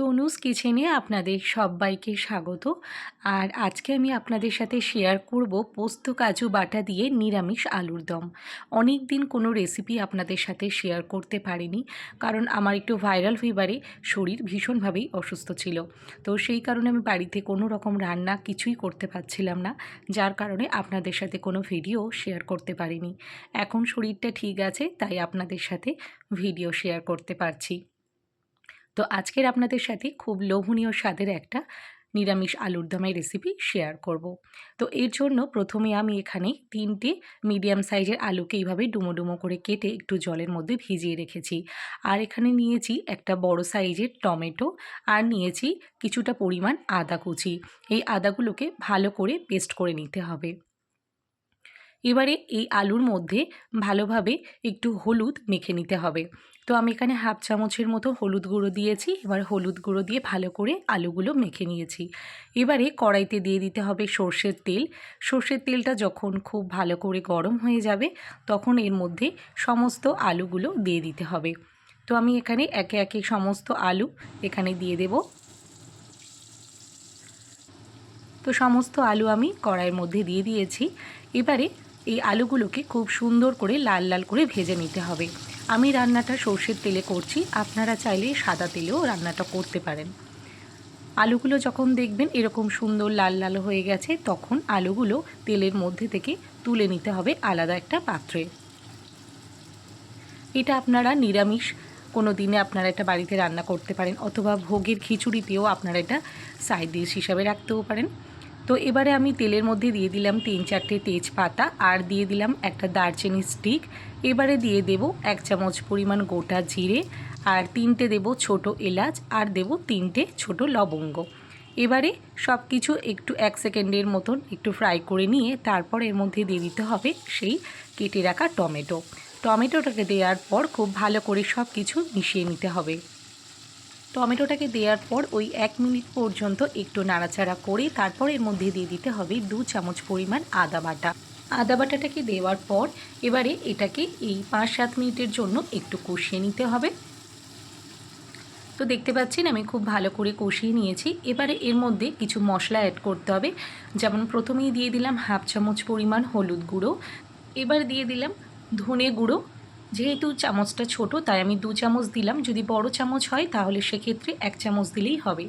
তনুজ কিচেনে আপনাদের সবাইকে স্বাগত। আর আজকে আমি আপনাদের সাথে শেয়ার করব পোস্ত, কাজু, বাটা দিয়ে নিরামিষ আলুর দম। অনেক দিন কোনো রেসিপি আপনাদের সাথে শেয়ার করতে পারিনি, কারণ আমার একটু ভাইরাল ফিভারে শরীর ভীষণভাবেই অসুস্থ ছিল। তো সেই কারণে আমি বাড়িতে কোনো রকম রান্না কিছুই করতে পারছিলাম না, যার কারণে আপনাদের সাথে কোনো ভিডিও শেয়ার করতে পারিনি। এখন শরীরটা ঠিক আছে, তাই আপনাদের সাথে ভিডিও শেয়ার করতে পারছি। তো আজকের আপনাদের সাথে খুব লোভনীয় স্বাদের একটা নিরামিষ আলুর দমের রেসিপি শেয়ার করব। তো এর জন্য প্রথমে আমি এখানে তিনটে মিডিয়াম সাইজের আলুকে এইভাবে ডুমো ডুমো করে কেটে একটু জলের মধ্যে ভিজিয়ে রেখেছি। আর এখানে নিয়েছি একটা বড় সাইজের টমেটো আর নিয়েছি কিছুটা পরিমাণ আদা কুচি। এই আদাগুলোকে ভালো করে পেস্ট করে নিতে হবে। এবারে এই আলুর মধ্যে ভালোভাবে একটু হলুদ মেখে নিতে হবে। তো আমি এখানে হাফ চামচের মতো হলুদ গুঁড়ো দিয়েছি। এবার হলুদ গুঁড়ো দিয়ে ভালো করে আলুগুলো মেখে নিয়েছি। এবারে কড়াইতে দিয়ে দিতে হবে সর্ষের তেল। সর্ষের তেলটা যখন খুব ভালো করে গরম হয়ে যাবে, তখন এর মধ্যে সমস্ত আলুগুলো দিয়ে দিতে হবে। তো আমি এখানে একে একে সমস্ত আলু এখানে দিয়ে দেব। তো সমস্ত আলু আমি কড়াইয়ের মধ্যে দিয়ে দিয়েছি। এবারে এই আলুগুলোকে খুব সুন্দর করে লাল লাল করে ভেজে নিতে হবে। আমি রান্নাটা সর্ষের তেলে করছি। আপনারা চাইলে সাদা তেলেও রান্নাটা করতে পারেন। আলুগুলো যখন দেখবেন এরকম সুন্দর লাল লাল হয়ে গেছে, তখন আলুগুলো তেলের মধ্যে থেকে তুলে নিতে হবে আলাদা একটা পাত্রে। এটা আপনারা নিরামিষ কোনো দিনে আপনারা এটা বাড়িতে রান্না করতে পারেন, অথবা ভোগের খিচুড়িতেও আপনারা এটা সাইড ডিশ হিসাবে রাখতেও পারেন। তো এবারে আমি তেলের মধ্যে দিয়ে দিলাম তিন চারটে তেজপাতা আর দিয়ে দিলাম একটা দারচিনি স্টিক। এবারে দিয়ে দেব এক চামচ পরিমাণ গোটা জিরে আর তিনটে দেব ছোট এলাচ আর দেব তিনটে ছোট লবঙ্গ। এবারে সব কিছু একটু এক সেকেন্ডের মতন একটু ফ্রাই করে নিয়ে তারপর এর মধ্যে দিয়ে দিতে হবে সেই কেটে রাখা টমেটো। টমেটোটাকে দেওয়ার পর খুব ভালো করে সব কিছু মিশিয়ে নিতে হবে। টমেটোটাকে দেওয়ার পর ওই এক মিনিট পর্যন্ত একটু নাড়াচাড়া করে তারপর এর মধ্যে দিয়ে দিতে হবে দু চামচ পরিমাণ আদা বাটা। আদা বাটাটাকে দেওয়ার পর এবারে এটাকে এই পাঁচ সাত মিনিটের জন্য একটু কষিয়ে নিতে হবে। তো দেখতে পাচ্ছেন আমি খুব ভালো করে কষিয়ে নিয়েছি। এবারে এর মধ্যে কিছু মশলা অ্যাড করতে হবে। যেমন প্রথমেই দিয়ে দিলাম হাফ চামচ পরিমাণ হলুদ গুঁড়ো। এবার দিয়ে দিলাম ধনে গুঁড়ো। যেহেতু চামচটা ছোট, তাই আমি দু চামচ দিলাম। যদি বড় চামচ হয়, তাহলে সেক্ষেত্রে এক চামচ দিলেই হবে।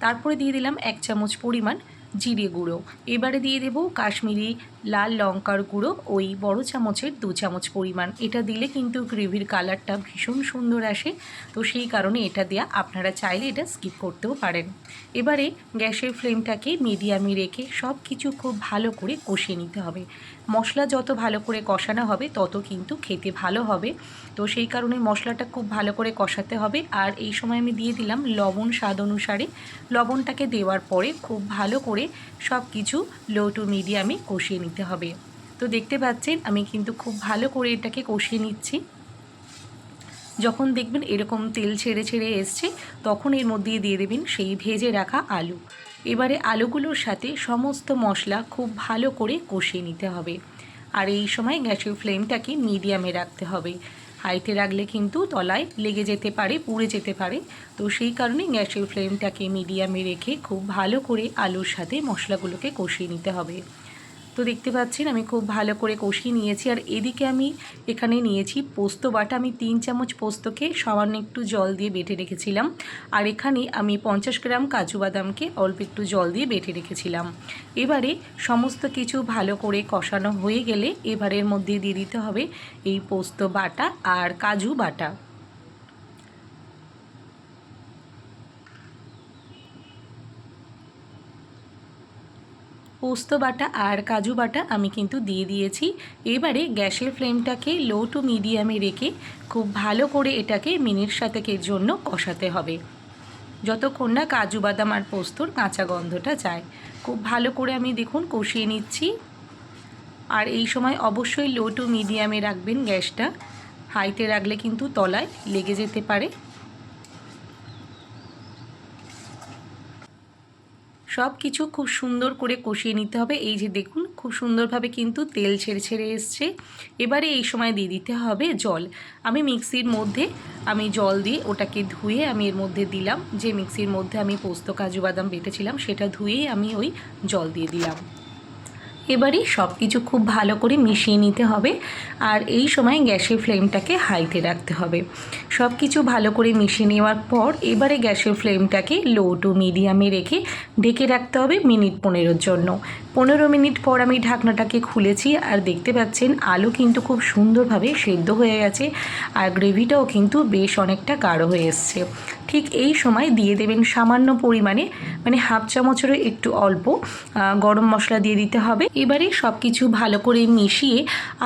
তারপরে দিয়ে দিলাম এক চামচ পরিমাণ জিরে গুঁড়ো। এবারে দিয়ে দেব কাশ্মীরি লাল লঙ্কার গুঁড়ো, ওই বড় চামচের দু চামচ পরিমাণ। এটা দিলে কিন্তু গ্রেভির কালারটা ভীষণ সুন্দর আসে। তো সেই কারণে এটা দেয়া আপনারা চাইলে এটা স্কিপ করতেও পারেন। এবারে গ্যাসের ফ্লেমটাকে মিডিয়ামে রেখে সব কিছু খুব ভালো করে কষিয়ে নিতে হবে। মশলা যত ভালো করে কষানো হবে, তত কিন্তু খেতে ভালো হবে। তো সেই কারণে মশলাটা খুব ভালো করে কষাতে হবে। আর এই সময় আমি দিয়ে দিলাম লবণ স্বাদ অনুসারে। লবণটাকে দেওয়ার পরে খুব ভালো করে সব কিছু লো টু মিডিয়ামে কষিয়ে নিতে হবে। তো দেখতে পাচ্ছেন, আমি কিন্তু খুব ভালো করে এটাকে কষিয়ে নিচ্ছি। যখন দেখবেন এরকম তেল ছেড়ে ছেড়ে এসছে, তখন এর মধ্যে দিয়ে দেবেন সেই ভেজে রাখা আলু। এবারে আলুগুলোর সাথে সমস্ত মশলা খুব ভালো করে কষিয়ে নিতে হবে। আর এই সময় গ্যাসের ফ্লেমটাকে মিডিয়ামে রাখতে হবে। হাইতে রাখলে কিন্তু তলায় লেগে যেতে পারে, পুড়ে যেতে পারে। তো সেই কারণে গ্যাসের ফ্লেমটাকে মিডিয়ামে রেখে খুব ভালো করে আলুর সাথে মশলাগুলোকে কষিয়ে নিতে হবে। তো দেখতে পাচ্ছেন, আমি খুব ভালো করে কষিয়ে নিয়েছি। আর এদিকে আমি এখানে নিয়েছি পোস্ত বাটা। আমি তিন চামচ পোস্তকে সামান্য একটু জল দিয়ে বেটে রেখেছিলাম। আর এখানে আমি পঞ্চাশ গ্রাম কাজু বাদামকে অল্প একটু জল দিয়ে বেটে রেখেছিলাম। এবারে সমস্ত কিছু ভালো করে কষানো হয়ে গেলে এবারের মধ্যে দিয়ে দিতে হবে এই পোস্ত বাটা আর কাজু বাটা। পোস্ত বাটা আর কাজু বাটা আমি কিন্তু দিয়ে দিয়েছি। এবারে গ্যাসের ফ্লেমটাকে লো টু মিডিয়ামে রেখে খুব ভালো করে এটাকে মিনিট সাতেকের জন্য কষাতে হবে। যতক্ষণ না কাজু বাদাম আর পোস্তর কাঁচা গন্ধটা যায়। খুব ভালো করে আমি দেখুন কষিয়ে নিচ্ছি। আর এই সময় অবশ্যই লো টু মিডিয়ামে রাখবেন গ্যাসটা। হাইতে রাখলে কিন্তু তলায় লেগে যেতে পারে। সব কিছু খুব সুন্দর করে কষিয়ে নিতে হবে। এই যে দেখুন, খুব সুন্দরভাবে কিন্তু তেল ছেড়ে ছেড়ে এসছে। এবারে এই সময় দিয়ে দিতে হবে জল। আমি মিক্সির মধ্যে, আমি জল দিয়ে ওটাকে ধুয়ে আমি এর মধ্যে দিলাম। যে মিক্সির মধ্যে আমি পোস্ত কাজু বাদাম বেটেছিলাম, সেটা ধুয়েই আমি ওই জল দিয়ে দিলাম। এবারে সব কিছু খুব ভালো করে মিশিয়ে নিতে হবে আর এই সময় গ্যাসের ফ্লেমটাকে হাইতে রাখতে হবে। সব কিছু ভালো করে মিশিয়ে নেওয়ার পর এবারে গ্যাসের ফ্লেমটাকে লো টু মিডিয়ামে রেখে ঢেকে রাখতে হবে মিনিট পনেরোর জন্য। পনেরো মিনিট পর আমি ঢাকনাটাকে খুলেছি আর দেখতে পাচ্ছেন আলু কিন্তু খুব সুন্দরভাবে সেদ্ধ হয়ে গেছে আর গ্রেভিটাও কিন্তু বেশ অনেকটা গাঢ় হয়ে এসছে। ঠিক এই সময় দিয়ে দেবেন সামান্য পরিমাণে মানে হাফ চামচেরও একটু অল্প গরম মশলা দিয়ে দিতে হবে। এবারে সব কিছু ভালো করে মিশিয়ে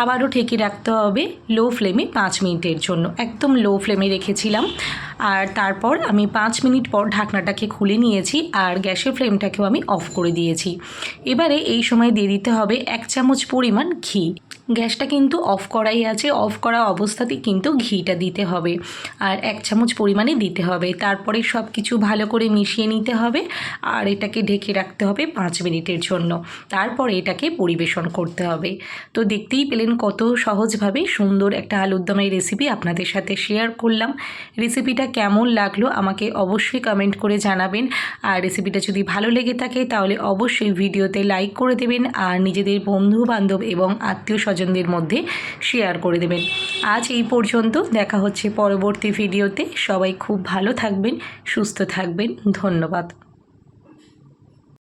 আবারও ঢেকে রাখতে হবে লো ফ্লেমে পাঁচ মিনিটের জন্য। একদম লো ফ্লেমে রেখেছিলাম। আর তারপর আমি পাঁচ মিনিট পর ঢাকনাটাকে খুলে নিয়েছি আর গ্যাসের ফ্লেমটাকেও আমি অফ করে দিয়েছি। এবারে এই সময় দিয়ে দিতে হবে এক চামচ পরিমাণ ঘি। গ্যাসটা কিন্তু অফ করাই আছে, অফ করা অবস্থাতেই কিন্তু ঘিটা দিতে হবে। আর এক চামচ পরিমাণে দিতে হবে। তারপরে সব কিছু ভালো করে মিশিয়ে নিতে হবে আর এটাকে ঢেকে রাখতে হবে পাঁচ মিনিটের জন্য। তারপরে এটাকে পরিবেশন করতে হবে। তো দেখতেই পেলেন কত সহজভাবে সুন্দর একটা আলুর দমের রেসিপি আপনাদের সাথে শেয়ার করলাম। রেসিপিটা কেমন লাগল আমাকে অবশ্যই কমেন্ট করে জানাবেন। আর রেসিপিটা যদি ভালো লেগে থাকে তাহলে অবশ্যই ভিডিওতে লাইক করে দেবেন। আর নিজেদের বন্ধু বান্ধব এবং আত্মীয় স্বজনদের মধ্যে শেয়ার করে দেবেন। আজ এই পর্যন্ত দেখা হচ্ছে পরবর্তী ভিডিওতে সবাই খুব ভালো থাকবেন, সুস্থ থাকবেন। ধন্যবাদ।